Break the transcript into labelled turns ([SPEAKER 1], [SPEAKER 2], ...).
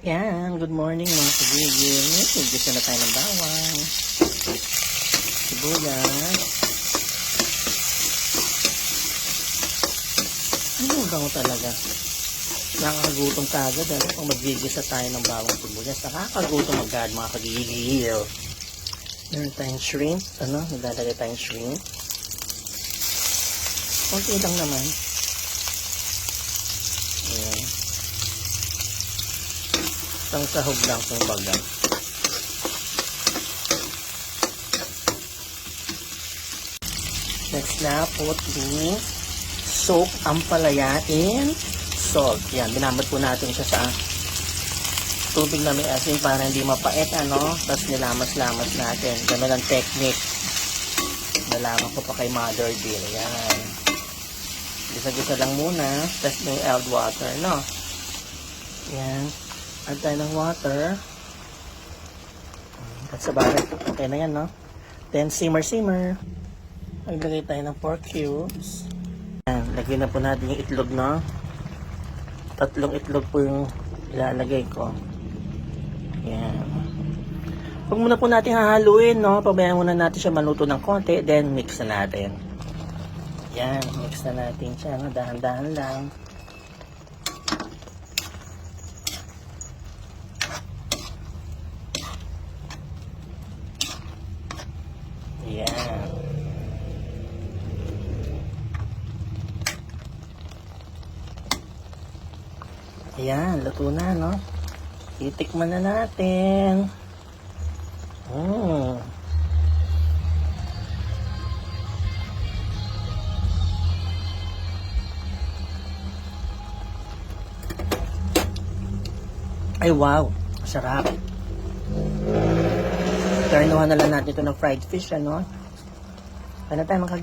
[SPEAKER 1] Yan, good morning mga kagigil. Nagdisa na tayo ng bawang. Sibuyas. Ano ba talaga? Nakakagutom ka agad. Ano? Kung magigisa tayo ng bawang sibuyas, nakakagutom agad mga kagigil. Meron tayong shrimp. Ano? Nagdadagay tayong shrimp. Kunti lang naman. Ayan. Isang sahog lang kung baga. Next na, put the soap ampalaya in salt. Yan, binamad po natin siya sa tubig na may asin para hindi mapait, ano? Tapos nilamas-lamas natin. Ganun ang technique. Nalaman ko pa kay Mother Dear. Yan. Gisa-gisa lang muna. Tapos may eld water, no? Yan. Add tayo ng water. That's about it. Okay na yan, no? Then, simmer-simmer. Maglagay tayo ng pork cubes. Yan. Lagyan na po natin yung itlog, no? Tatlong itlog po yung ilalagay ko. Yan. Huwag muna po natin hahaluin, no? Pabayaan muna natin siya maluto ng konti, then mix na natin. Yan, mix na natin siya, no? Dahan-dahan lang. Yan. Ayan, luto na, no? Titikman na natin. Mm. Ay, wow. Sarap. Karnuhan na lang natin ito ng fried fish, ano? Ano tayo mga